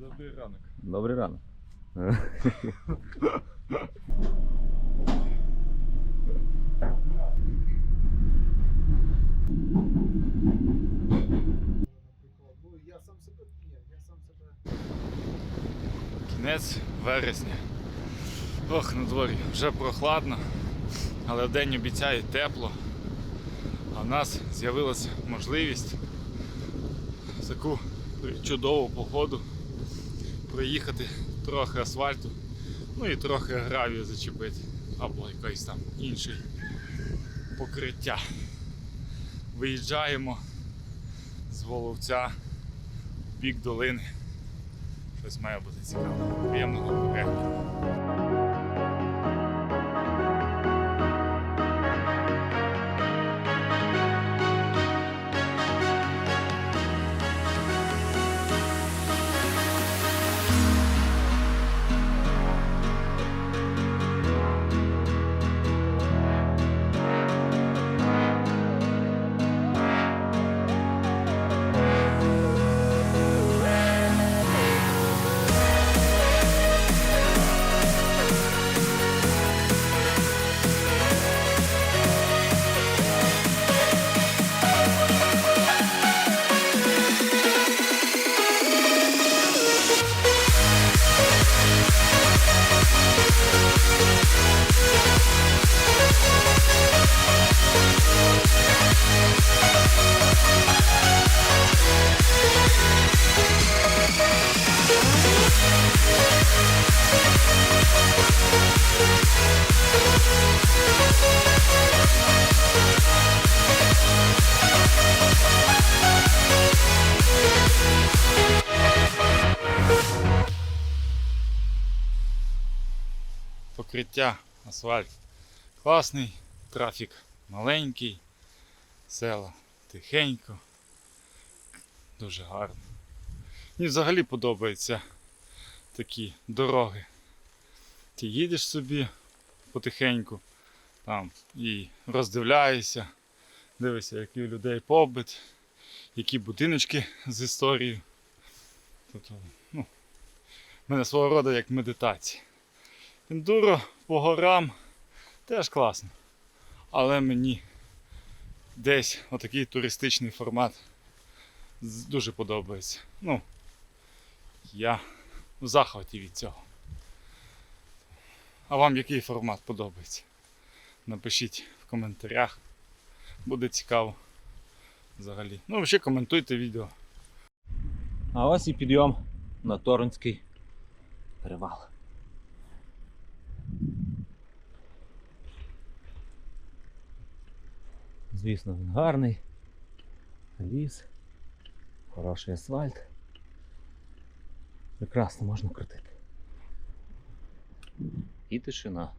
Добрий ранок. Добрий ранок. Я сам себе, ні, я сам себе. Кінець вересня. Ох, на дворі вже прохладно, але вдень обіцяє тепло. А в нас з'явилася можливість таку чудову погоду проїхати трохи асфальту, ну і трохи гравію зачепити, або якесь там інше покриття. Виїжджаємо з Воловця в бік долини. Щось має бути цікаво. Приємного перегляду. Покриття, асфальт. Класний, трафік маленький, села тихенько. Дуже гарно. Мені взагалі подобаються такі дороги. Ти їдеш собі потихеньку там і роздивляєшся, дивишся, який у людей побит, які будиночки з історією. Тобто, ну, в мене свого роду як медитація. Ендуро по горам теж класно. Але мені десь отакий туристичний формат дуже подобається. Ну, я в захваті від цього. А вам який формат подобається? Напишіть в коментарях. Буде цікаво взагалі. Ну, взагалі коментуйте відео. А ось і підйом на Торунський перевал. Звісно, він гарний. Ліс, хороший асфальт. Прекрасно можна крутити. І тишина.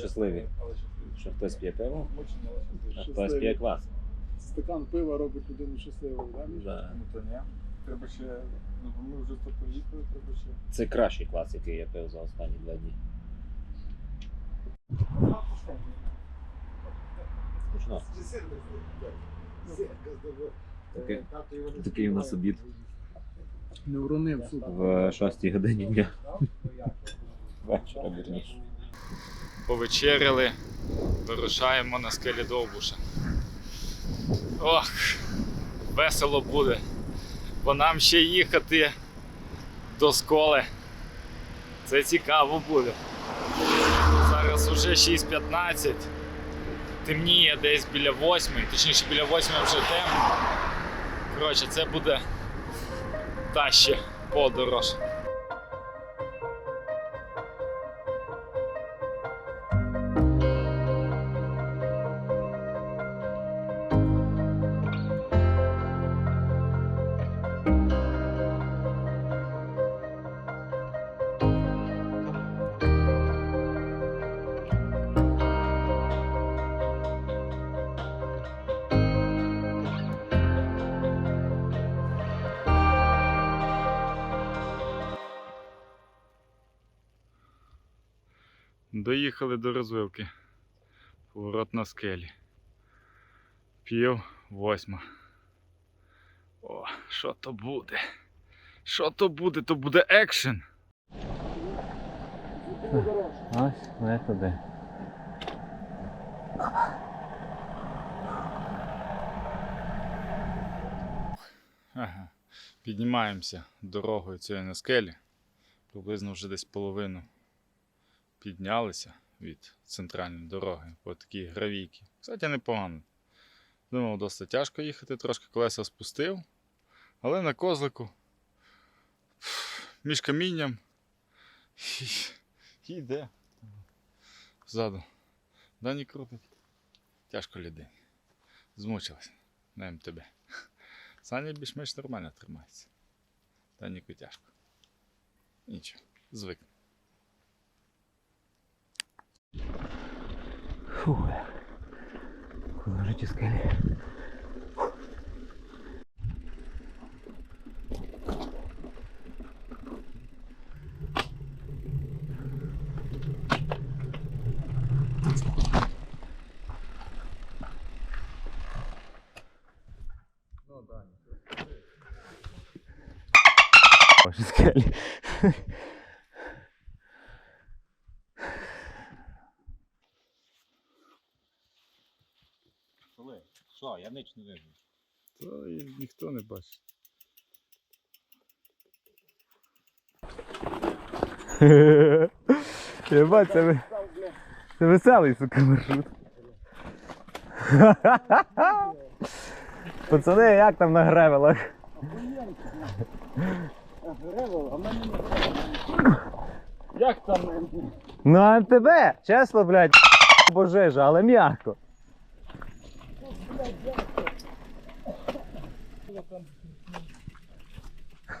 Щасливі, що хтось п'є пиво, а хтось п'є квас. стакан пива робить людину щасливою, да? Да. Ну то ні. Треба ще. Ну ми вже то поїхали, треба ще. Це кращий клас, який я пив за останні два дні. Смачно. Таке- такий у нас обід. Не уронив супер. В 6 годині дня. Вечора, вірніше. Повечеряли, вирушаємо на скелі Довбуша. Ох, весело буде. Бо нам ще їхати до сколи. Це цікаво буде. Зараз уже 6.15. Темніє десь біля 8, точніше біля 8 вже темно. Коротше, це буде та ще подорож. Доїхали до розвилки. Поворот на скелі. Пів восьма. О, що то буде? Що то буде? То буде екшен. Ось ми туди. Ага. Піднімаємося дорогою цією на скелі. Приблизно вже десь половину піднялися від центральної дороги по такій гравійці. Кстати, непогано. Думав, досить тяжко їхати, трошки колеса спустив, але на козлику між камінням і йде ззаду. Дані крутить. Тяжко людині. Змучилась на МТБ. Саня більш-менш нормально тримається. Даніку тяжко. Нічого, звик. Фу. Ті скелі. Ваші скелі. Я ніч не вижу. То і ніхто не бачить. Це, ви... це веселий, сука, маршрут. Пацани, як там на гревелах? Як там? Ну, МТБ, чесно, блядь, божежа, але м'яко.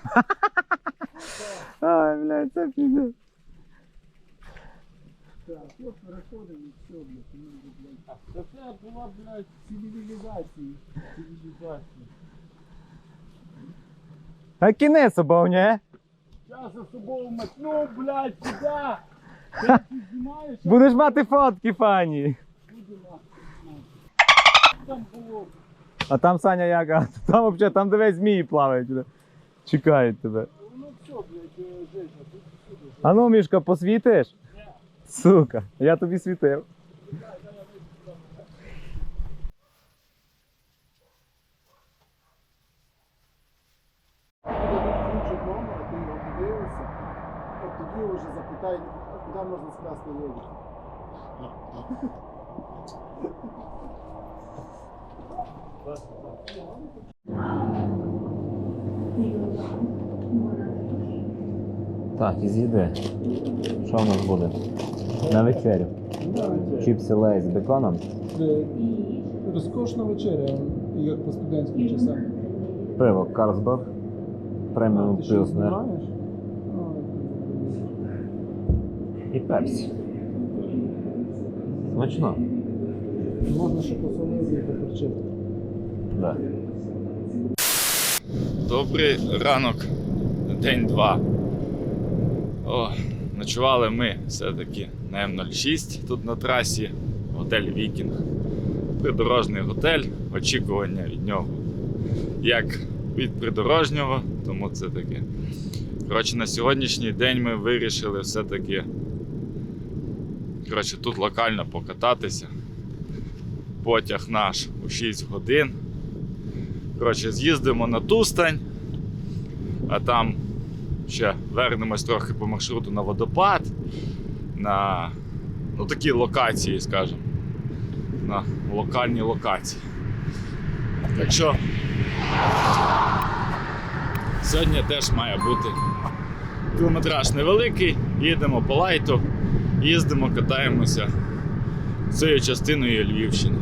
Ай, блядь, це піде. Так, от переходимо і все, блядь, ну, блядь. Та це була, блядь, цивілізація. Цивілізація. А кінець обовня, Я за собою метну, блядь, сюди! Ти знімаєш, а Будеш мати фотки, фані. буде нахуй. Там було. А там Саня як, а там взагалі, там дивись змії плавають. Чекають тебе. Воно все, блядь, е, тут всюди. А ну, Мішка, посвітиш? Сука, я тобі світив. Тоді вже запитай, а куди можна скласти воду. Так, і з'їди. Що в нас буде? На вечерю. Чіпси лейс з беконом. Розкошна вечеря, як по студентським часам. Пиво Карлсберг. Преміум Пілснер. І пепсі. Смачно. Можна ще посолити і поперчити. Да. Добрий ранок, день два. О, ночували ми все-таки на М06 тут на трасі, готель Вікінг. Придорожний готель, очікування від нього. Як від придорожнього, тому це таке. Коротше, на сьогоднішній день ми вирішили все-таки коротше, тут локально покататися. Потяг наш у 6 годин. Коротше, з'їздимо на Тустань, а там ще вернемось трохи по маршруту на водопад, на ну, такі локації, скажімо. На локальні локації. Так що сьогодні теж має бути кілометраж невеликий, їдемо по лайту, їздимо, катаємося цією частиною Львівщини.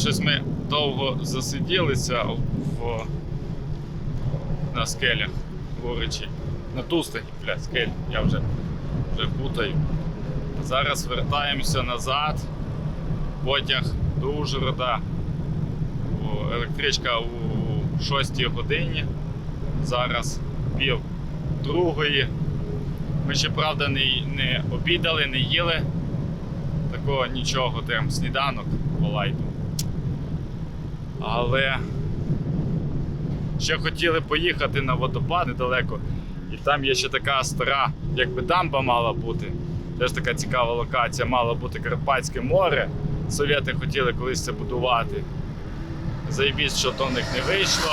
Щось ми довго засиділися в... на скелях горичі. На тустані, бля, скель, я вже, вже путаю. Зараз вертаємося назад. Потяг до Ужгорода. Електричка у 6 годині. Зараз пів другої. Ми ще, правда, не, не обідали, не їли. Такого нічого, там сніданок по лайту. Але ще хотіли поїхати на водопад недалеко. І там є ще така стара, якби дамба мала бути. Теж така цікава локація, мало бути Карпатське море. Совєти хотіли колись це будувати. Заєбісь, що то в них не вийшло.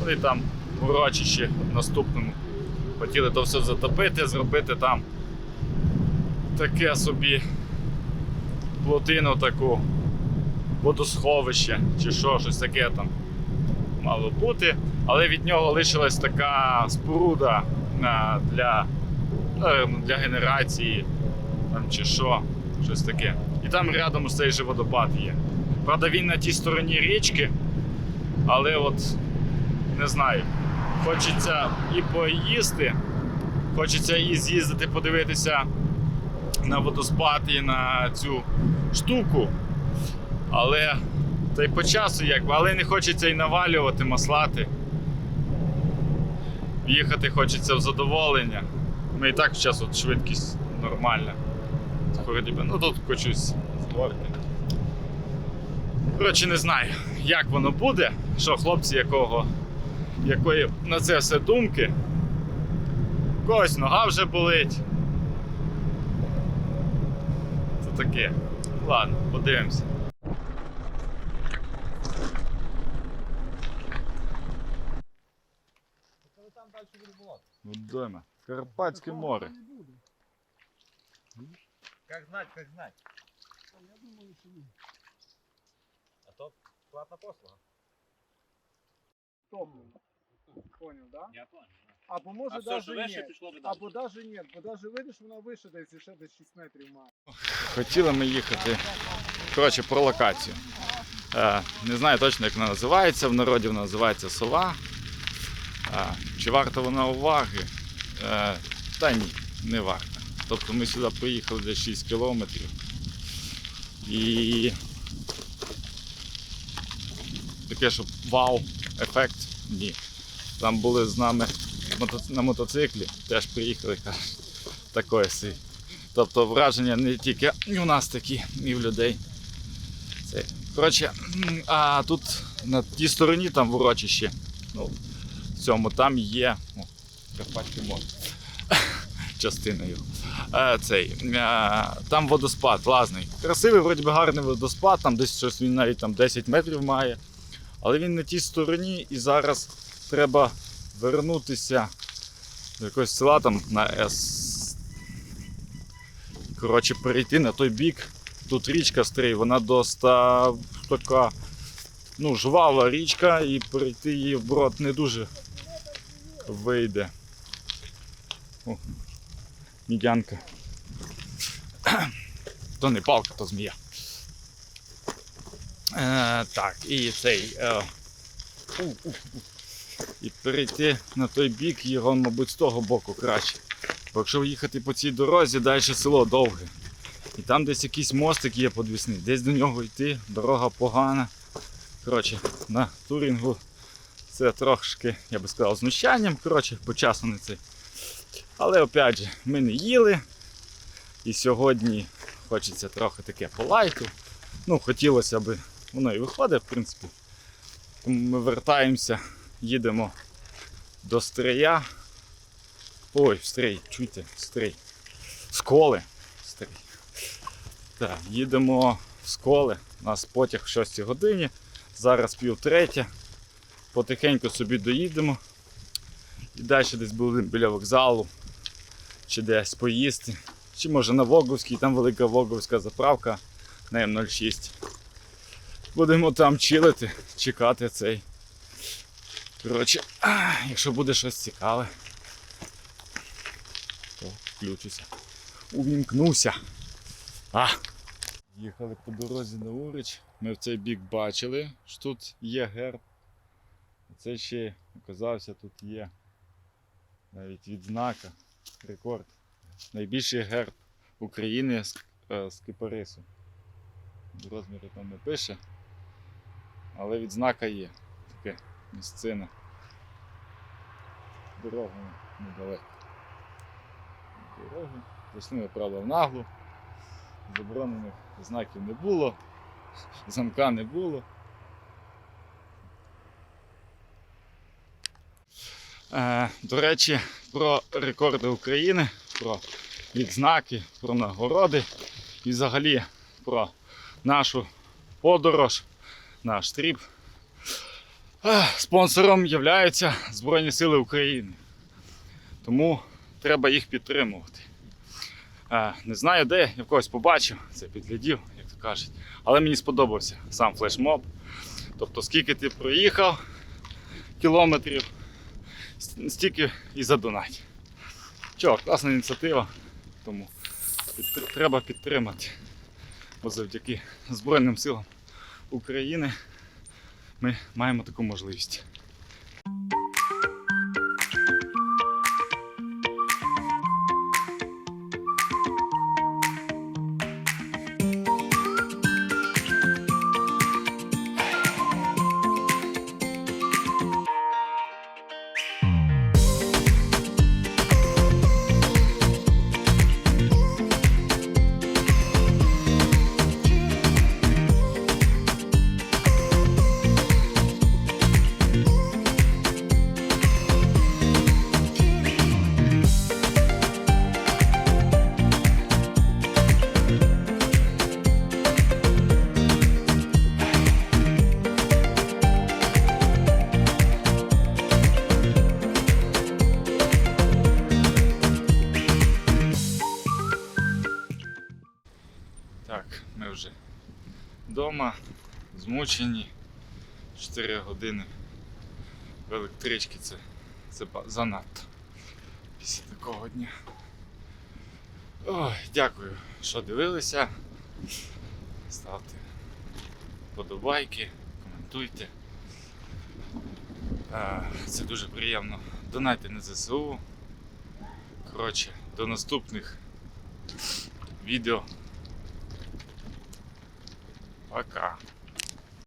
Вони там в урочищі наступному хотіли то все затопити, зробити там таке собі плотину таку, водосховище чи що, щось таке там мало бути. Але від нього лишилась така споруда для, ну, для генерації там, чи що, щось таке. І там рядом цей же водопад є. Правда, він на тій стороні річки, але от не знаю, хочеться і поїсти, хочеться і з'їздити, подивитися на водоспад і на цю штуку. Але та й по часу якби, але не хочеться і навалювати, маслати. Їхати хочеться в задоволення. Ми і так зараз от швидкість нормальна. Ну тут хочусь згорти. Коротше, не знаю, як воно буде, що хлопці якого, якої на це все думки. Когось нога вже болить. Це таке. Ладно, подивимося. Водойма. Карпатське море. Как знать, как знать. Я думаю, що ні. А то платна послуга. Топливо. Понял, да? Я понял. Або може А все, даже що вище, ні. пішло би далі. Або даже ні, бо даже видиш, вона вище десь і ще десь 6 метрів має. Хотіли ми їхати. Коротше, про локацію. Е, не знаю точно, як вона називається. В народі вона називається сова. Чи варта вона уваги? Е, та ні, не варта. Тобто ми сюди приїхали десь 6 кілометрів. І таке, щоб вау, ефект, ні. Там були з нами на мотоциклі, теж приїхали, кажуть, такої си. Тобто враження не тільки і у нас такі, і в людей. Це. Коротше, а тут на тій стороні там в урочищі, ну, цьому там є. Карпатський мост. Частиною. Е, цей, е, там водоспад власний. Красивий, вроді би гарний водоспад, там десь щось він навіть там 10 метрів має. Але він на тій стороні і зараз треба вернутися до якогось села там на С. Коротше, перейти на той бік. Тут річка Стрий, вона доста така ну, жвава річка, і перейти її вброд не дуже вийде. О, мідянка. То не палка, то змія. Е, так, і цей. Е, у, у, у. і перейти на той бік, його, мабуть, з того боку краще. Бо якщо їхати по цій дорозі, далі село довге. І там десь якийсь мостик є подвісний, десь до нього йти, дорога погана. Коротше, на турінгу це трошки, я би сказав, знущанням, коротше, по часу не цей. Але опять же, ми не їли. І сьогодні хочеться трохи таке по лайту. Ну, хотілося б, воно і виходить, в принципі. Тому ми вертаємося, їдемо до Стрия. Ой, Стрий, чуйте, Стрий. Сколи. Стрий. Так, їдемо в сколи. У нас потяг в 6 годині. Зараз пів третя. Потихеньку собі доїдемо. І далі десь будемо біля вокзалу. Чи десь поїсти. Чи може на Воговській, там велика Воговська заправка на М06. Будемо там чилити, чекати цей. Коротше, якщо буде щось цікаве, то включуся. Увімкнуся. А. Їхали по дорозі на Урич. Ми в цей бік бачили, що тут є герб. Це ще оказався, тут є навіть відзнака, рекорд. Найбільший герб України з, е, з кипарису. Розміри там не пише, але відзнака є. Таке місцина. Дорога недалеко. Дороги. Зайшли ми, правда, в наглу. Заборонених знаків не було, замка не було. До речі, про рекорди України, про відзнаки, про нагороди і взагалі про нашу подорож, наш тріп. Е, спонсором являються Збройні Сили України. Тому треба їх підтримувати. Е, Не знаю де, я в когось побачив, це підглядів, як то кажуть. Але мені сподобався сам флешмоб. Тобто, скільки ти проїхав кілометрів, стільки і задонать. Чого, класна ініціатива, тому підтр- треба підтримати. Бо завдяки Збройним силам України ми маємо таку можливість. Вже вдома, змучені. 4 години в електричці це, це занадто після такого дня. Ой, дякую, що дивилися. Ставте подобайки, коментуйте. Е, Це дуже приємно. Донайте на ЗСУ. Коротше, до наступних відео. Пока.